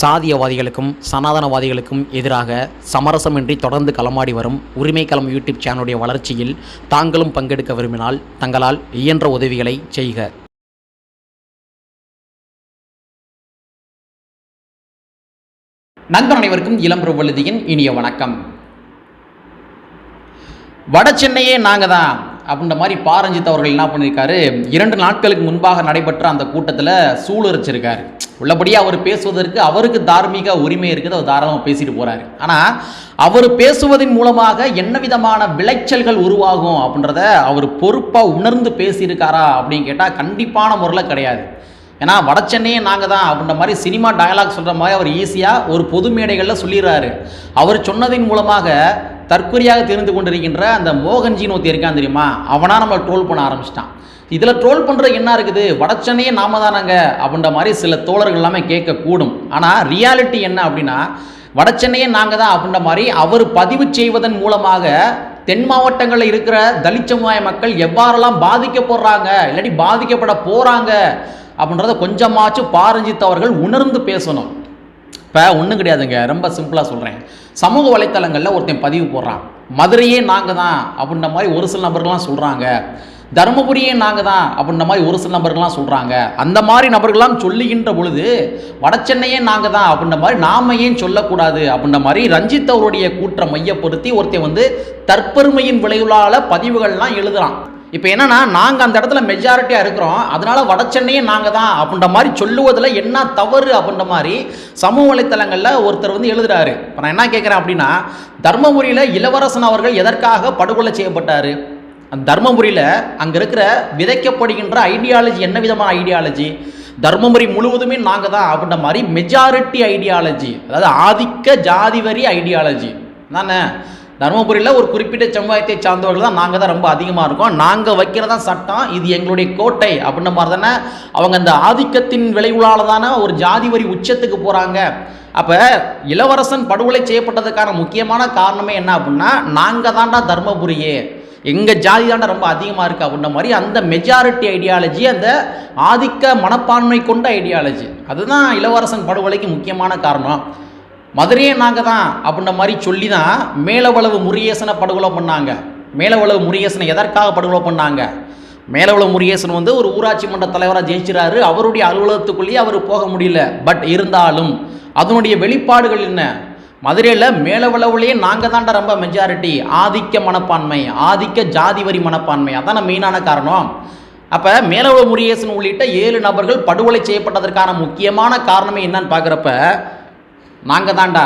சாதியவாதிகளுக்கும் சனாதனவாதிகளுக்கும் எதிராக சமரசமின்றி தொடர்ந்து களமாடி வரும் உரிமை களம் யூடியூப் சேனலுடைய வளர்ச்சியில் தாங்களும் பங்கெடுக்க விரும்பினால் தங்களால் இயன்ற உதவிகளை செய்க. நண்பர் அனைவருக்கும் இளம் பிரபலதியின் இனிய வணக்கம். வட சென்னையே நாங்கள் தான் அப்படின்ற மாதிரி பாரஞ்சித் அவர்கள் என்ன பண்ணியிருக்காரு? இரண்டு நாட்களுக்கு முன்பாக நடைபெற்ற அந்த கூட்டத்தில் சூளுரைச்சிருக்காரு. உள்ளபடியே அவர் பேசுவதற்கு அவருக்கு தார்மீக உரிமை இருக்குது அவர் தாராளமாக பேசிட்டு போகிறாரு ஆனால் அவர் பேசுவதன் மூலமாக என்ன விதமான விளைச்சல்கள் உருவாகும் அப்படின்றத அவர் பொறுப்பாக உணர்ந்து பேசியிருக்காரா அப்படின்னு கேட்டால் கண்டிப்பான முறையில் கிடையாது. ஏன்னா வட சென்னையே நாங்கள் தான் அப்படின்ற மாதிரி சினிமா டயலாக் சொல்கிற மாதிரி அவர் ஈஸியாக ஒரு பொது மேடைகளில் சொல்லிடுறாரு. அவர் சொன்னதின் மூலமாக தற்கொலையாக தெரிந்து கொண்டிருக்கின்ற அந்த மோகன்ஜின்னு ஒருத்தர் இருக்கான் தெரியுமா? அவனா நம்மளை ட்ரோல் பண்ண ஆரம்பிச்சிட்டான். இதில் ட்ரோல் பண்ணுற என்ன இருக்குது? வடச்சனையே நாம தானாங்க அப்படின்ற மாதிரி சில தோழர்கள் எல்லாமே கேட்கக்கூடும். ஆனால் ரியாலிட்டி என்ன அப்படின்னா வட சென்னையே நாங்கள் தான் அப்படின்ற மாதிரி அவர் பதிவு செய்வதன் மூலமாக தென் மாவட்டங்களில் இருக்கிற தலித் சமுதாய மக்கள் எவ்வாறெல்லாம் பாதிக்கப்படுறாங்க இல்லாட்டி பாதிக்கப்பட போகிறாங்க அப்படின்றத கொஞ்சமாச்சும் பாரஞ்சித் அவர்கள் உணர்ந்து பேசணும். இப்போ ஒன்றும் கிடையாதுங்க. ரொம்ப சிம்பிளாக சொல்கிறேன் சமூக வலைத்தளங்களில் ஒருத்தன் பதிவு போடுறான். மதுரையே நாங்கள் தான் அப்படின்ற மாதிரி ஒரு சில நபர்கள்லாம் சொல்கிறாங்க தருமபுரியே நாங்கள் தான் அப்படின்ற மாதிரி ஒரு சில நபர்கள்லாம் சொல்கிறாங்க அந்த மாதிரி நபர்கள்லாம் சொல்லுகின்ற பொழுது வடச்சென்னையே நாங்கள் தான் அப்படின்ற மாதிரி நாம ஏன் சொல்லக்கூடாது அப்படின்ற மாதிரி ரஞ்சித் அவருடைய கூற்றை மையப்படுத்தி ஒருத்தன் வந்து தற்பெருமையின் விளைவுகளால் பதிவுகள்லாம் எழுதுகிறான் இப்போ என்னன்னா நாங்கள் அந்த இடத்துல மெஜாரிட்டியாக இருக்கிறோம். அதனால வட சென்னையே நாங்கள் தான் அப்படின்ற மாதிரி சொல்லுவதில் என்ன தவறு அப்படின்ற மாதிரி சமூக வலைத்தளங்களில் ஒருத்தர் வந்து எழுதுறாரு. இப்போ நான் என்ன கேட்குறேன் அப்படின்னா தர்மபுரியில் இளவரசன் அவர்கள் எதற்காக படுகொலை செய்யப்பட்டார்? அந்த தர்மபுரியில் அங்கே இருக்கிற விதைக்கப்படுகின்ற ஐடியாலஜி என்ன விதமான ஐடியாலஜி தர்மபுரி முழுவதுமே நாங்கள் தான் அப்படின்ற மாதிரி மெஜாரிட்டி ஐடியாலஜி அதாவது ஆதிக்க ஜாதி வரி ஐடியாலஜி தானே? தருமபுரியில் ஒரு குறிப்பிட்ட சமுதாயத்தை சார்ந்தவர்கள் தான் நாங்கள் தான் ரொம்ப அதிகமாக இருக்கோம். நாங்கள் வைக்கிறதா சட்டம் இது எங்களுடைய கோட்டை அப்படின்ற மாதிரி தானே அவங்க அந்த ஆதிக்கத்தின் விளைவுகளால் தானே ஒரு ஜாதி வரி உச்சத்துக்கு போகிறாங்க அப்போ இளவரசன் படுகொலை செய்யப்பட்டதுக்கான முக்கியமான காரணமே என்ன அப்படின்னா நாங்கள் தாண்டா தர்மபுரியே. எங்கள் ஜாதி தாண்டா ரொம்ப அதிகமாக இருக்குது அப்படின்ற மாதிரி அந்த மெஜாரிட்டி ஐடியாலஜி அந்த ஆதிக்க மனப்பான்மை கொண்ட ஐடியாலஜி அதுதான் இளவரசன் படுகொலைக்கு முக்கியமான காரணம். மதுரையை நாங்கள் தான் அப்படின்ற மாதிரி சொல்லி தான் மேலவளவு முருகேசனை படுகொலை பண்ணாங்க. மேலவளவு முருகேசனை எதற்காக படுகொலை பண்ணாங்க? மேலவளவு முருகேசன் வந்து ஒரு ஊராட்சி மன்ற தலைவராக ஜெயிச்சிறாரு. அவருடைய அலுவலகத்துக்குள்ளேயே அவர் போக முடியல. பட் இருந்தாலும் அதனுடைய வெளிப்பாடுகள் என்ன? மதுரையில் மேலவளவுலேயே நாங்கள் தான்டா ரொம்ப மெஜாரிட்டி ஆதிக்க மனப்பான்மை ஆதிக்க ஜாதி வரி மனப்பான்மை. அதான மெயினான காரணம். அப்போ மேலவள முருகேசன் உள்ளிட்ட ஏழு நபர்கள் படுகொலை செய்யப்பட்டதற்கான முக்கியமான காரணமே என்னன்னு பார்க்குறப்ப நாங்கள் தாண்டா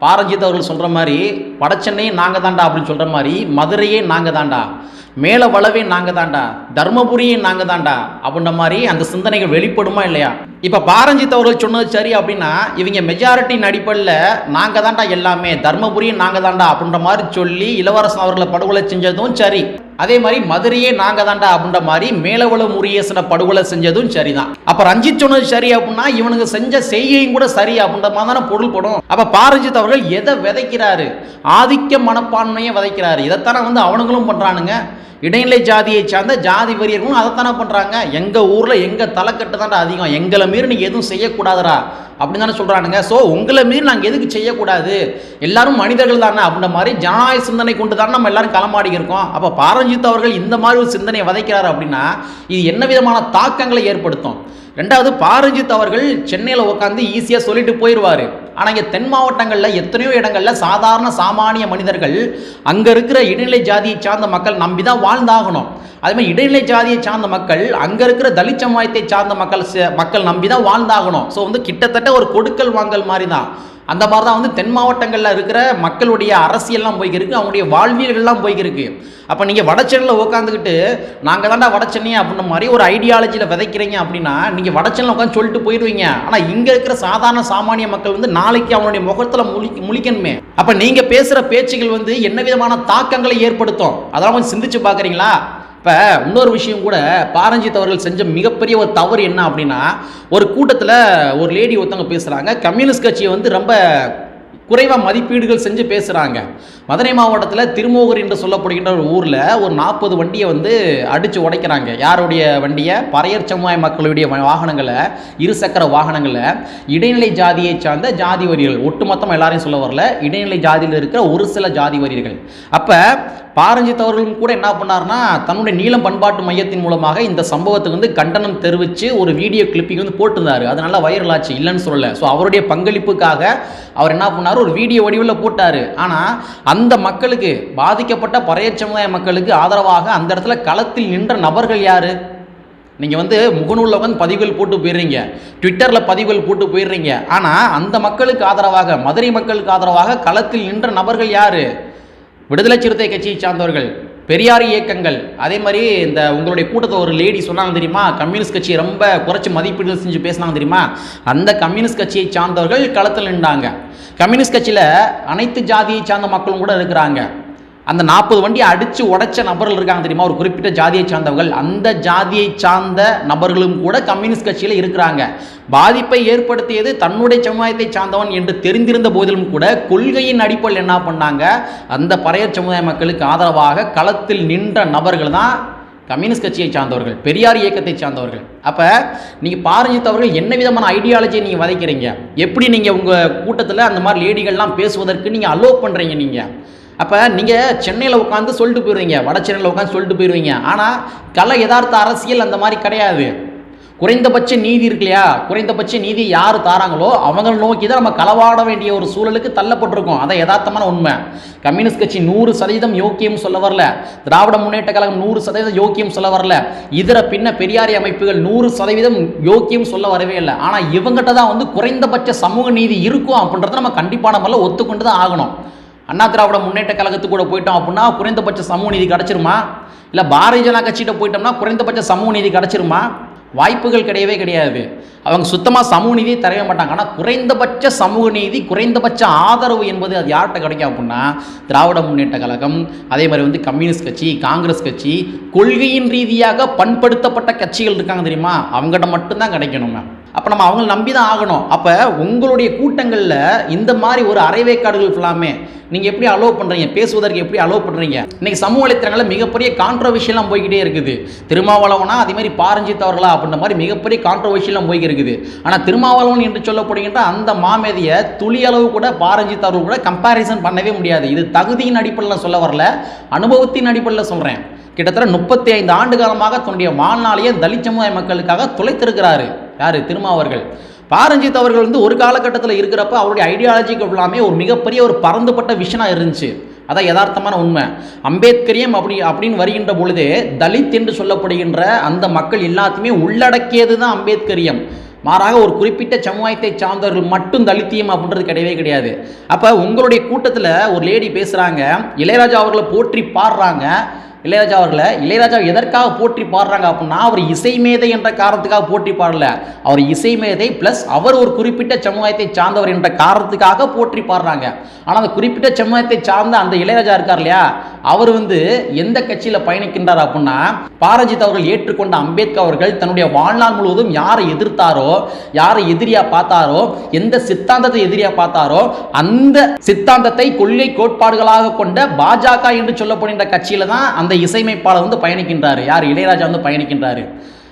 பாரஞ்சித் அவர்கள் சொல்கிற மாதிரி வடச்சென்னையே நாங்கள் தாண்டா அப்படின்னு சொல்கிற மாதிரி மதுரையே நாங்கள் தாண்டா மேலே வளவே நாங்கள் தாண்டா தர்மபுரியும் நாங்கள் தாண்டா அப்படின்ற மாதிரி அந்த சிந்தனைகள் வெளிப்படுமா இல்லையா? இப்போ பாரஞ்சித் அவர்கள் சொன்னது சரி அப்படின்னா இவங்க மெஜாரிட்டியின் அடிப்படையில் நாங்கள் தாண்டா எல்லாமே தர்மபுரியும் நாங்கள் தாண்டா அப்படின்ற மாதிரி சொல்லி இளவரசன் அவர்களை படுகொலை செஞ்சதும் சரி. அதே மாதிரி மதுரையே நாங்கள் தாண்டா அப்படின்ற மாதிரி மேலவள முருகேசனை படுகொலை செஞ்சதும் சரிதான். அப்போ ரஞ்சித் சொன்னது சரி அப்படின்னா இவனுக்கு செஞ்ச செய்கையும் கூட சரி அப்படின்ற மாதிரி தானே பொருள் படும். அப்போ பாரஞ்சித் அவர்கள் எதை விதைக்கிறாரு? ஆதிக்க மனப்பான்மையை விதைக்கிறாரு. இதைத்தானே வந்து அவனுங்களும் பண்ணுறானுங்க இடைநிலை ஜாதியை சார்ந்த ஜாதி வரியர்களும் அதைத்தானே பண்ணுறாங்க எங்கள் ஊரில் எங்கள் தலைக்கட்டு தான்டா அதிகம். எங்களை மீறி நீங்கள் எதுவும் செய்யக்கூடாதுடா. அப்படின்னு தானே சொல்கிறானுங்க ஸோ உங்களை மீறி நாங்கள் எதுக்கு செய்யக்கூடாது? எல்லாரும் மனிதர்கள் தானே அப்படின்ற மாதிரி ஜனநாயக சிந்தனை கொண்டு தானே நம்ம எல்லாரும் களமாடி இருக்கோம். அப்போ பாரஞ்சித் அவர்கள் இந்த மாதிரி ஒரு சிந்தனையை வதைக்கிறார் அப்படின்னா இது என்ன விதமான தாக்கங்களை ஏற்படுத்தும்? ரெண்டாவது பாரஞ்சித் அவர்கள் சென்னையில் உட்காந்து ஈஸியாக சொல்லிட்டு போயிடுவார் ஆனால் இங்கே தென் மாவட்டங்களில் எத்தனையோ இடங்களில் சாதாரண சாமானிய மனிதர்கள் அங்கே இருக்கிற இடைநிலை ஜாதியை சார்ந்த மக்கள் நம்பி தான் வாழ்ந்தாகணும் அதுமாதிரி இடைநிலை ஜாதியை சார்ந்த மக்கள் அங்கே இருக்கிற தலித் சமுதாயத்தை சார்ந்த மக்கள் மக்கள் நம்பி தான் வாழ்ந்தாகணும். ஸோ வந்து கிட்டத்தட்ட ஒரு கொடுக்கல் வாங்கல் மாதிரி தான் அந்த மாதிரி தான் வந்து தென் மாவட்டங்களில் இருக்கிற மக்களுடைய அரசியல்லாம் போய்க்கிருக்கு அவங்களுடைய வாழ்வியல்கள்லாம் போய்க்கிருக்கு. அப்போ நீங்கள் வடச்சென்னையில் உட்காந்துக்கிட்டு நாங்கள் தாண்டா வடச்சென்னை அப்படின்ற மாதிரி ஒரு ஐடியாலஜியில் விதைக்கிறீங்க அப்படின்னா நீங்கள் வடச்சென்னையில் உட்காந்து சொல்லிட்டு போயிடுவீங்க. ஆனால் இங்கே இருக்கிற சாதாரண சாமானிய மக்கள் வந்து நாளைக்கு அவனுடைய முகத்தில் முழி முழிக்கணுமே. அப்போ நீங்கள் பேசுகிற பேச்சுகள் வந்து என்ன விதமான தாக்கங்களை ஏற்படுத்தும்? அதெல்லாம் கொஞ்சம் சிந்திச்சு பார்க்குறீங்களா இப்போ இன்னொரு விஷயம் கூட பாரஞ்சித் அவர்கள் செஞ்ச மிகப்பெரிய ஒரு தவறு என்ன அப்படின்னா ஒரு கூட்டத்தில் ஒரு லேடி ஒருத்தவங்க பேசுகிறாங்க கம்யூனிஸ்ட் கட்சியை வந்து ரொம்ப குறைவாக மதிப்பீடுகள் செஞ்சு பேசுகிறாங்க மதுரை மாவட்டத்தில் திருமோகர் என்று சொல்லப்படுகின்ற ஒரு ஊரில் ஒரு நாற்பது வண்டியை வந்து அடித்து உடைக்கிறாங்க. யாருடைய வண்டியை? பறையர் சமுதாய மக்களுடைய வாகனங்களை இருசக்கர வாகனங்களை. இடைநிலை ஜாதியை சார்ந்த ஜாதி வரிகள். ஒட்டுமொத்தமாக எல்லாரையும் சொல்ல வரல. இடைநிலை ஜாதியில் இருக்கிற ஒரு சில ஜாதி வரிகள். அப்போ பாரஞ்சித் அவர்களும் கூட என்ன பண்ணார்னா தன்னுடைய நீளம் பண்பாட்டு மையத்தின் மூலமாக இந்த சம்பவத்துக்கு வந்து கண்டனம் தெரிவித்து ஒரு வீடியோ கிளிப்பிங் வந்து போட்டிருந்தாரு. அது நல்லா வைரல் ஆச்சு இல்லைன்னு சொல்லலை. ஸோ அவருடைய பங்களிப்புக்காக அவர் என்ன பண்ணார்? ஒரு வீடியோ வடிவில் போட்டார். ஆனால் அந்த மக்களுக்கு பாதிக்கப்பட்ட பறைய சமுதாய மக்களுக்கு ஆதரவாக அந்த இடத்துல களத்தில் நின்ற நபர்கள் யார்? நீங்கள் வந்து முகநூலில் உட்காந்து பதிவுகள் போட்டு போயிடுறீங்க. ட்விட்டரில் பதிவுகள் போட்டு போயிடுறீங்க. ஆனால் அந்த மக்களுக்கு ஆதரவாக மதுரை மக்களுக்கு ஆதரவாக களத்தில் நின்ற நபர்கள் யார்? விடுதலை சிறுத்தை கட்சியை சார்ந்தவர்கள் பெரியார் இயக்கங்கள் அதே மாதிரி இந்த உங்களுடைய கூட்டத்தை ஒரு லேடி சொன்னாங்க தெரியுமா? கம்யூனிஸ்ட் கட்சியை ரொம்ப குறைச்சி மதிப்பீடு செஞ்சு பேசினாங்க தெரியுமா? அந்த கம்யூனிஸ்ட் கட்சியை சார்ந்தவர்கள் களத்தில் நின்றாங்க. கம்யூனிஸ்ட் கட்சியில் அனைத்து ஜாதியை சார்ந்த மக்களும் கூட இருக்கிறாங்க. அந்த நாற்பது வண்டியை அடித்து உடைச்ச நபர்கள் இருக்காங்க தெரியுமா? ஒரு குறிப்பிட்ட ஜாதியை சார்ந்தவர்கள். அந்த ஜாதியை சார்ந்த நபர்களும் கூட கம்யூனிஸ்ட் கட்சியில் இருக்கிறாங்க. பாதிப்பை ஏற்படுத்தியது தன்னுடைய சமுதாயத்தை சார்ந்தவன் என்று தெரிந்திருந்த போதிலும் கூட கொள்கையின் அடிப்படையில் என்ன பண்ணாங்க? அந்த பறையர் சமுதாய மக்களுக்கு ஆதரவாக களத்தில் நின்ற நபர்கள் தான் கம்யூனிஸ்ட் கட்சியை சார்ந்தவர்கள் பெரியார் இயக்கத்தை சார்ந்தவர்கள். அப்போ நீங்கள் பாரஞ்சித் அவர்கள் என்ன விதமான ஐடியாலஜியை நீங்கள் வதைக்கிறீங்க? எப்படி நீங்கள் உங்கள் கூட்டத்தில் அந்த மாதிரி லேடிகள்லாம் பேசுவதற்கு நீங்கள் அலோவ் பண்ணுறீங்க நீங்கள் அப்போ நீங்கள் சென்னையில் உட்காந்து சொல்லிட்டு போயிடுவீங்க வட சென்னையில் உட்காந்து சொல்லிட்டு போயிடுவீங்க ஆனால் கல யதார்த்த அரசியல் அந்த மாதிரி கிடையாது. குறைந்தபட்ச நீதி இருக்கு இல்லையா? குறைந்தபட்ச நீதி யார் தாராங்களோ அவங்களை நோக்கி தான் நம்ம களவாட வேண்டிய ஒரு சூழலுக்கு தள்ளப்பட்டிருக்கோம். அதான் யதார்த்தமான உண்மை. கம்யூனிஸ்ட் கட்சி நூறு சதவீதம் யோக்கியம் சொல்ல வரல. திராவிட முன்னேற்ற கழகம் நூறு சதவீதம் யோக்கியம் சொல்ல வரல. இதர பின்ன பெரியாரி அமைப்புகள் நூறு சதவீதம் யோக்கியம் சொல்ல வரவே இல்லை. ஆனால் இவங்ககிட்ட தான் வந்து குறைந்தபட்ச சமூக நீதி இருக்கும் அப்படின்றத நம்ம கண்டிப்பான முறையில் ஒத்துக்கொண்டு தான் ஆகணும். அண்ணா திராவிட முன்னேற்ற கழகத்துக்கு கூட போயிட்டோம் அப்படின்னா குறைந்தபட்ச சமூக நீதி கிடச்சிருமா? இல்லை பாரதிய ஜனதா கட்சிகிட்ட போயிட்டோம்னா குறைந்தபட்ச சமூக நீதி கிடச்சிருமா? வாய்ப்புகள் கிடையவே கிடையாது. அவங்க சுத்தமாக சமூக நீதியை தரவே மாட்டாங்க. ஆனால் குறைந்தபட்ச சமூக நீதி குறைந்தபட்ச ஆதரவு என்பது அது யார்கிட்ட கிடைக்கும் அப்படின்னா திராவிட முன்னேற்ற கழகம் அதே மாதிரி வந்து கம்யூனிஸ்ட் கட்சி காங்கிரஸ் கட்சி கொள்கையின் ரீதியாக பண்படுத்தப்பட்ட கட்சிகள் இருக்காங்க தெரியுமா? அவங்ககிட்ட மட்டும்தான் கிடைக்கணுங்க. அப்போ நம்ம அவங்கள நம்பி தான் ஆகணும். அப்போ உங்களுடைய கூட்டங்களில் இந்த மாதிரி ஒரு அரைவேக்காடுகள் ஃபுல்லாமே நீங்கள் எப்படி அலோவ் பண்ணுறீங்க பேசுவதற்கு எப்படி அலோவ் பண்ணுறீங்க இன்றைக்கி சமூக வலைத்தளங்களில் மிகப்பெரிய கான்ட்ரவர்ஷியெலாம் போய்கிட்டே இருக்குது. திருமாவளவனா அதே மாதிரி பாரஞ்சித் அவர்களா அப்படின்ற மாதிரி மிகப்பெரிய கான்ட்ரவர்ஷியெலாம் போய்க்கு இருக்குது. ஆனால் திருமாவளவன் என்று சொல்லப்படுகின்ற அந்த மாமேதியை துளி அளவு கூட பாரஞ்சித் அவர்கள் கூட கம்பேரிசன் பண்ணவே முடியாது. இது தகுதியின் அடிப்படையில் சொல்ல வரல அனுபவத்தின் அடிப்படையில் சொல்கிறேன் கிட்டத்தட்ட முப்பத்தி ஐந்து ஆண்டு காலமாக தன்னுடைய வாழ்நாளையே தலித் சமுதாய மக்களுக்காக துளைத்திருக்கிறாரு. யார்? திருமாவர்கள். பாரஞ்சித் அவர்கள் வந்து ஒரு காலகட்டத்தில் இருக்கிறப்ப அவருடைய ஐடியாலஜிக்கு எல்லாமே ஒரு மிகப்பெரிய ஒரு பறந்துபட்ட விஷனாக இருந்துச்சு. அதான் யதார்த்தமான உண்மை. அம்பேத்கரியம் அப்படி அப்படின்னு வருகின்ற பொழுதே தலித் என்று சொல்லப்படுகின்ற அந்த மக்கள் எல்லாத்தையுமே உள்ளடக்கியது தான் அம்பேத்கரியம். மாறாக ஒரு குறிப்பிட்ட சமுதாயத்தை சார்ந்தவர்கள் மட்டும் தலித்தியம் அப்படின்றது கிடையவே கிடையாது. அப்போ உங்களுடைய கூட்டத்தில் ஒரு லேடி பேசுகிறாங்க இளையராஜா அவர்களை போற்றி பாடுறாங்க இளையராஜா அவர்களை இளையராஜா எதற்காக போற்றி பாடுறாங்க அப்படின்னா அவர் இசை மேதை என்ற காரணத்துக்காக போற்றி பாடல. அவர் இசை மேதை ப்ளஸ் அவர் ஒரு குறிப்பிட்ட சமுதாயத்தை சார்ந்தவர் என்ற காரணத்துக்காக போற்றி பாடுறாங்க. ஆனால் அந்த குறிப்பிட்ட சமுதாயத்தை சார்ந்த அந்த இளையராஜா இருக்கார் இல்லையா? அவர் வந்து எந்த கட்சியில் பயணிக்கின்றார் அப்படின்னா பாரஞ்சித் அவர்கள் ஏற்றுக்கொண்ட அம்பேத்கர் அவர்கள் தன்னுடைய வாழ்நாள் முழுவதும் யாரை எதிர்த்தாரோ யாரை எதிரியா பார்த்தாரோ எந்த சித்தாந்தத்தை எதிரியா பார்த்தாரோ அந்த சித்தாந்தத்தை கொள்கை கோட்பாடுகளாக கொண்ட பாஜக என்று சொல்லப்படுகின்ற கட்சியில தான் அந்த இசையமைப்பாளர் வந்து பயணிக்கின்றாரு. யார்? இளையராஜா வந்து பயணிக்கின்றாரு.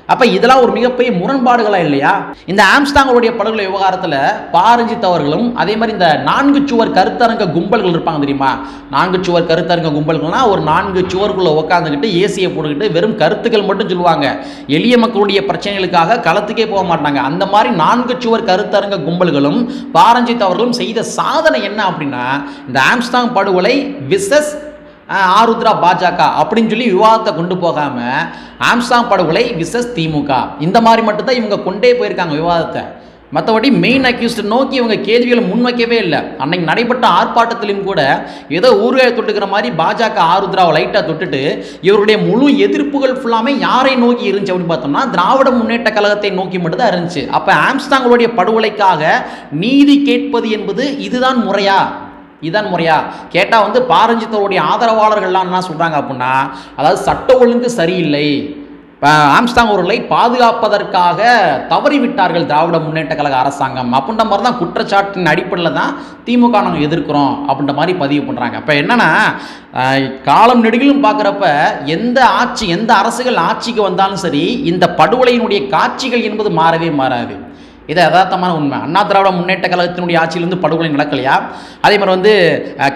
அப்போ இதெல்லாம் ஒரு மிகப்பெரிய முரண்பாடுகளாக இல்லையா? இந்த ஆம்ஸ்டாங்களுடைய படுகொலை விவகாரத்தில் பாரஞ்சித் அவர்களும் அதே மாதிரி இந்த நான்கு சுவர் கருத்தரங்க கும்பல்கள் இருப்பாங்க தெரியுமா? நான்கு சுவர் கருத்தரங்க கும்பல்கள்னா ஒரு நான்கு சுவருக்குள்ளே உட்காந்துக்கிட்டு ஏசியை போட்டுக்கிட்டு வெறும் கருத்துக்கள் மட்டும் சொல்லுவாங்க. எளிய மக்களுடைய பிரச்சனைகளுக்காக களத்துக்கே போக மாட்டாங்க. அந்த மாதிரி நான்கு சுவர் கருத்தரங்க கும்பல்களும் பாரஞ்சித் அவர்களும் செய்த சாதனை என்ன அப்படின்னா இந்த ஆம்ஸ்டாங் படுகொலை விசஸ் ஆருத்ரா பாஜக அப்படின்னு சொல்லி விவாதத்தை கொண்டு போகாமல் ஆம்ஸ்டாங் படுகொலை விசஸ் திமுக. இந்த மாதிரி மட்டும்தான் இவங்க கொண்டே போயிருக்காங்க விவாதத்தை. மற்றபடி மெயின் அக்யூஸ்ட் நோக்கி இவங்க கேள்விகளை முன்வைக்கவே இல்லை. அன்னைக்கு நடைபெற்ற ஆர்ப்பாட்டத்திலையும் கூட ஏதோ ஊறுகாய் தொட்டுக்கிற மாதிரி பாஜக ஆருத்ராவை லைட்டாக தொட்டுட்டு இவருடைய முழு எதிர்ப்புகள் ஃபுல்லாமே யாரை நோக்கி இருந்துச்சு அப்படின்னு பார்த்தோம்னா திராவிட முன்னேற்ற கழகத்தை நோக்கி மட்டும்தான் இருந்துச்சு. அப்போ ஆம்ஸ்டாங்களுடைய படுகொலைக்காக நீதி கேட்பது என்பது இதுதான் முறையா? இதான் முறையா. கேட்டால் வந்து பாரஞ்சித்தருடைய ஆதரவாளர்கள்லாம் என்ன சொல்கிறாங்க அப்படின்னா அதாவது சட்ட ஒழுங்கு சரியில்லை. ஆம்ஸ்டாங் அவர்களை பாதுகாப்பதற்காக தவறிவிட்டார்கள் திராவிட முன்னேற்ற கழக அரசாங்கம். அப்படின்ற மாதிரி தான் குற்றச்சாட்டின் அடிப்படையில் தான் திமுக நாங்கள் எதிர்க்கிறோம் அப்படின்ற மாதிரி பதிவு பண்ணுறாங்க இப்போ என்னென்னா காலம் நெடுகிலும் பார்க்குறப்ப எந்த ஆட்சி எந்த அரசுகள் ஆட்சிக்கு வந்தாலும் சரி இந்த படுகொலையினுடைய காட்சிகள் என்பது மாறவே மாறாது. இது யதார்த்தமான உண்மை. அண்ணா திராவிட முன்னேற்ற கழகத்தினுடைய ஆட்சியிலிருந்து படுகொலை நடக்கலையா? அதே மாதிரி வந்து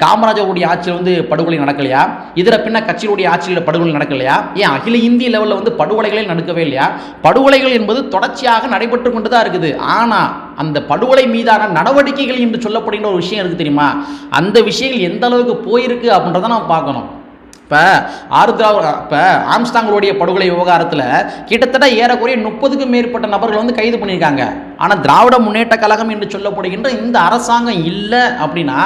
காமராஜருடைய ஆட்சியில் வந்து படுகொலை நடக்கலையா? இதர பின்ன கட்சியினுடைய ஆட்சியில் படுகொலை நடக்கலையா? ஏன் அகில இந்திய லெவலில் வந்து படுகொலைகளே நடக்கவே இல்லையா? படுகொலைகள் என்பது தொடர்ச்சியாக நடைபெற்று கொண்டு தான் இருக்குது. ஆனால் அந்த படுகொலை மீதான நடவடிக்கைகள் என்று சொல்லப்படுகின்ற ஒரு விஷயம் இருக்குது தெரியுமா? அந்த விஷயங்கள் எந்த அளவுக்கு போயிருக்கு அப்படின்றத நம்ம பார்க்கணும். இப்போ ஆருத்ரா இப்போ ஆம்ஸ்டாங்களுடைய படுகொலை விவகாரத்தில் கிட்டத்தட்ட ஏறக்குறைய முப்பதுக்கும் மேற்பட்ட நபர்கள் வந்து கைது பண்ணியிருக்காங்க. ஆனால் திராவிட முன்னேற்ற கழகம் என்று சொல்லப்படுகின்ற இந்த அரசாங்கம் இல்லை அப்படின்னா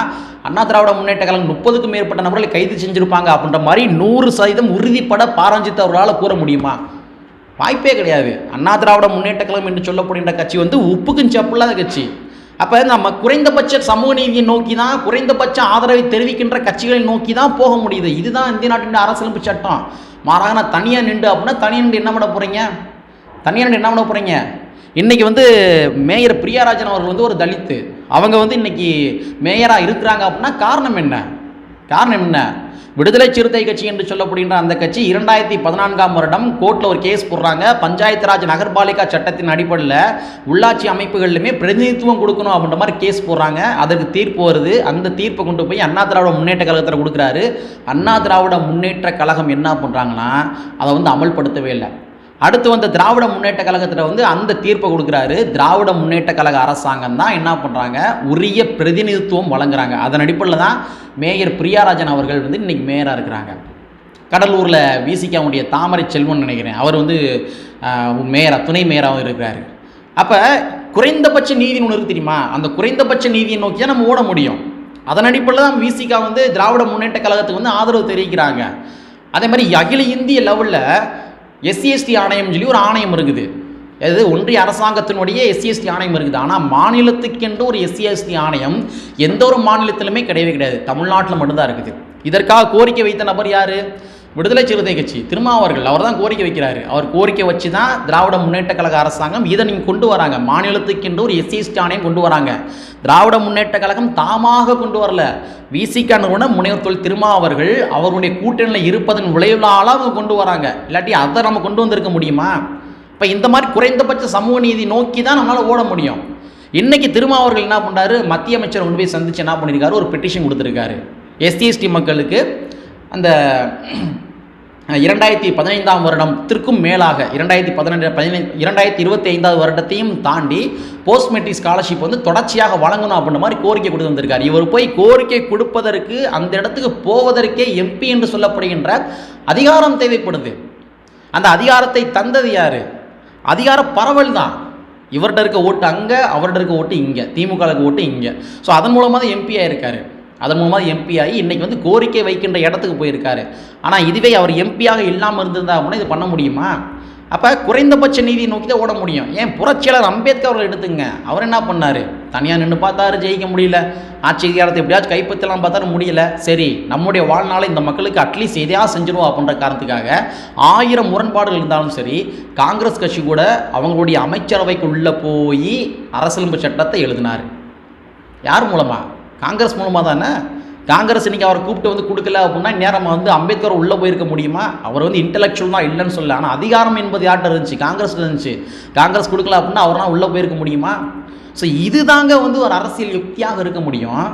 அண்ணா திராவிட முன்னேற்ற கழகம் முப்பதுக்கும் மேற்பட்ட நபர்களை கைது செஞ்சுருப்பாங்க அப்படின்ற மாதிரி நூறு சதவீதம் உறுதிப்பட பாரஞ்சித் அவர்களால் கூற முடியுமா? வாய்ப்பே கிடையாது. அண்ணா திராவிட முன்னேற்ற கழகம் என்று சொல்லப்படுகின்ற கட்சி வந்து உப்புக்கும் செப்பில்லாத கட்சி. அப்போ நம்ம குறைந்தபட்ச சமூக நீதியை நோக்கி தான் குறைந்தபட்ச ஆதரவை தெரிவிக்கின்ற கட்சிகளை நோக்கி தான் போக முடியுது. இதுதான் இந்திய நாட்டின் அரசியலமைப்பு சட்டம். மாறாக நான் தனியாக நின்று அப்படின்னா தனியாக நின்று என்ன பண்ண போகிறீங்க தனியாக நின்று என்ன பண்ண போகிறீங்க இன்றைக்கி வந்து மேயர் பிரியாராஜன் அவர்கள் வந்து ஒரு தலித்து. அவங்க வந்து இன்றைக்கி மேயராக இருக்கிறாங்க அப்படின்னா காரணம் என்ன? காரணம் என்ன? விடுதலை சிறுத்தை கட்சி என்று சொல்லப்படுகின்ற அந்த கட்சி இரண்டாயிரத்தி பதினான்காம் வருடம் கோர்ட்டில் ஒரு கேஸ் போடுறாங்க. பஞ்சாயத்து ராஜ் நகர்பாலிகா சட்டத்தின் அடிப்படையில் உள்ளாட்சி அமைப்புகளிலுமே பிரதிநிதித்துவம் கொடுக்கணும் அப்படின்ற மாதிரி கேஸ் போடுறாங்க. அதற்கு தீர்ப்பு வருது. அந்த தீர்ப்பை கொண்டு போய் அண்ணா திராவிட முன்னேற்ற கழகத்தில் கொடுக்குறாரு. அண்ணா திராவிட முன்னேற்ற கழகம் என்ன பண்ணுறாங்கன்னா அதை வந்து அமல்படுத்தவே இல்லை. அடுத்து வந்த திராவிட முன்னேற்ற கழகத்தில் வந்து அந்த தீர்ப்பை கொடுக்குறாரு. திராவிட முன்னேற்ற கழக அரசாங்கம் தான் என்ன பண்ணுறாங்க உரிய பிரதிநிதித்துவம் வழங்குறாங்க. அதன் அடிப்படையில் தான் மேயர் பிரியாராஜன் அவர்கள் வந்து இன்னைக்கு மேயராக இருக்கிறாங்க. கடலூரில் விசிகாவுடைய தாமரை செல்வன் நினைக்கிறேன். அவர் வந்து மேயராக துணை மேயராகவும் இருக்கிறாரு. அப்போ குறைந்தபட்ச நீதி ஒன்று இருக்கு தெரியுமா? அந்த குறைந்தபட்ச நீதியை நோக்கி தான் நம்ம ஓட முடியும். அதன் அடிப்படையில் தான் விசிகா வந்து திராவிட முன்னேற்ற கழகத்துக்கு வந்து ஆதரவு தெரிவிக்கிறாங்க. அதே மாதிரி அகில இந்திய லெவலில் எஸ்சிஎஸ்டி ஆணையம் சொல்லி ஒரு ஆணையம் இருக்குது. அது ஒன்றிய அரசாங்கத்தினுடைய எஸ்சிஎஸ்டி ஆணையம் இருக்குது. ஆனால் மாநிலத்துக்கென்று ஒரு எஸ்சிஎஸ்டி ஆணையம் எந்த ஒரு மாநிலத்திலுமே கிடையவே கிடையாது. தமிழ்நாட்டில் மட்டும்தான் இருக்குது. இதற்காக கோரிக்கை வைத்த நபர் யார்? விடுதலை சிறுத்தை கட்சி திருமாவர்கள் அவர் தான் கோரிக்கை வைக்கிறாரு. அவர் கோரிக்கை வச்சு தான் திராவிட முன்னேற்ற கழக அரசாங்கம் இதை நீங்கள் கொண்டு வராங்க. மாநிலத்துக்கென்று ஒரு எஸ்சி ஸ்டானையும் கொண்டு வராங்க. திராவிட முன்னேற்ற கழகம் தாமாக கொண்டு வரல. விசிக நிறுவனம் முனைவர் தொழில் திருமா அவர்கள் அவருடைய கூட்டணியில் இருப்பதன் விளைவுகளால் அவங்க கொண்டு வராங்க. இல்லாட்டி அதை நம்ம கொண்டு வந்திருக்க முடியுமா? இப்போ இந்த மாதிரி குறைந்தபட்ச சமூக நீதி நோக்கி தான் நம்மளால் ஓட முடியும். இன்னைக்கு திருமா அவர்கள் என்ன பண்ணாரு மத்திய அமைச்சர் கொண்டு போய் சந்திச்சு என்ன பண்ணியிருக்காரு ஒரு பெட்டிஷன் கொடுத்துருக்காரு. எஸ்டிஎஸ்டி மக்களுக்கு அந்த இரண்டாயிரத்தி பதினைந்தாம் வருடத்திற்கும் மேலாக இரண்டாயிரத்தி பதினெண்டு பதினைந்து இரண்டாயிரத்தி இருபத்தி ஐந்தாவது வருடத்தையும் தாண்டி போஸ்ட் மெட்ரிக் ஸ்காலர்ஷிப் வந்து தொடர்ச்சியாக வழங்கணும் அப்படின்ற மாதிரி கோரிக்கை கொடுத்து வந்திருக்கார். இவர் போய் கோரிக்கை கொடுப்பதற்கு அந்த இடத்துக்கு போவதற்கே எம்பி என்று சொல்லப்படுகின்ற அதிகாரம் தேவைப்படுது. அந்த அதிகாரத்தை தந்தது யார்? அதிகார பரவல் தான். இவர்கிட்ட இருக்க ஓட்டு அங்கே அவர்கிட்ட இருக்க ஓட்டு இங்கே திமுகவுக்கு இருக்க ஓட்டு இங்கே. ஸோ அதன் மூலமாக தான் எம்பி ஆயிருக்காரு. அதன் மூலமாக எம்பி ஆகி இன்றைக்கி வந்து கோரிக்கை வைக்கின்ற இடத்துக்கு போயிருக்காரு. ஆனால் இதுவே அவர் எம்பியாக இல்லாமல் இருந்திருந்தா அப்படின்னா இது பண்ண முடியுமா? அப்போ குறைந்தபட்ச நீதியை நோக்கி தான் ஓட முடியும். ஏன் புரட்சியாளர் அம்பேத்கர் அவர்கள் எடுத்துங்க. அவர் என்ன பண்ணார்? தனியாக நின்று பார்த்தாரு ஜெயிக்க முடியல. ஆட்சி அதிகாரத்தை எப்படியாச்சும் கைப்பற்றலாம் பார்த்தாரு முடியல. சரி நம்முடைய வாழ்நாளை இந்த மக்களுக்கு அட்லீஸ்ட் எதையாவது செஞ்சிருவோம் அப்படின்ற காரணத்துக்காக ஆயிரம் முரண்பாடுகள் இருந்தாலும் சரி காங்கிரஸ் கட்சி கூட அவங்களுடைய அமைச்சரவைக்குள்ளே போய் அரசியலமைப்பு சட்டத்தை எழுதினார். யார் மூலமாக காங்கிரஸ் மூலமாக தானே? காங்கிரஸ் இன்றைக்கி அவரை கூப்பிட்டு வந்து கொடுக்கல அப்படின்னா நேரம் வந்து அம்பேத்கர் உள்ளே போயிருக்க முடியுமா? அவர் வந்து இன்டலெக்சுவல் தான் இல்லைன்னு சொல்லல. ஆனால் அதிகாரம் என்பது யார்கிட்ட இருந்துச்சு? காங்கிரஸ் இருந்துச்சு. காங்கிரஸ் கொடுக்கல அப்படின்னா அவர்லாம் உள்ளே போயிருக்க முடியுமா? ஸோ இதுதாங்க வந்து ஒரு அரசியல் யுக்தியாக இருக்க முடியும்.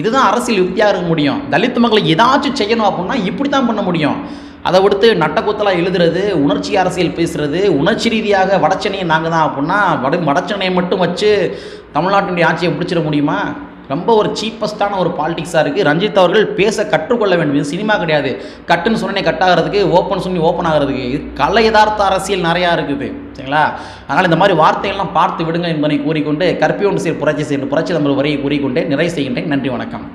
இதுதான் அரசியல் யுக்தியாக இருக்க முடியும். தலித் மக்களை ஏதாச்சும் செய்யணும் அப்படின்னா இப்படி தான் பண்ண முடியும். அதை விடுத்து நட்டக்குத்தலாக எழுதுறது உணர்ச்சி அரசியல் பேசுகிறது உணர்ச்சி ரீதியாக வடச்சென்னையை நாங்கள் தான் அப்படின்னா வட வடச்சென்னையை மட்டும் வச்சு தமிழ்நாட்டினுடைய ஆட்சியை பிடிச்சிட முடியுமா? ரொம்ப ஒரு சீப்பஸ்டான ஒரு பாலிடிக்ஸாக இருக்குது ரஞ்சித் அவர்கள் பேச கற்றுக்கொள்ள வேண்டும். இது சினிமா கிடையாது. கட்டுன்னு சொன்னே கட் ஆகிறதுக்கு ஓப்பன் சொல்லி ஓப்பன் ஆகிறதுக்கு. இது கலை யதார்த்த அரசியல் நிறையா இருக்குது. சரிங்களா? அதனால் இந்த மாதிரி வார்த்தைகள்லாம் பார்த்து விடுங்க என்பதை கூறிக்கொண்டு கற்பியோண்டு சீர் புரட்சி செய்ய புரட்சி தமிழ் வரையை கூறிக்கொண்டே நிறைவு செய்கின்றேன். நன்றி வணக்கம்.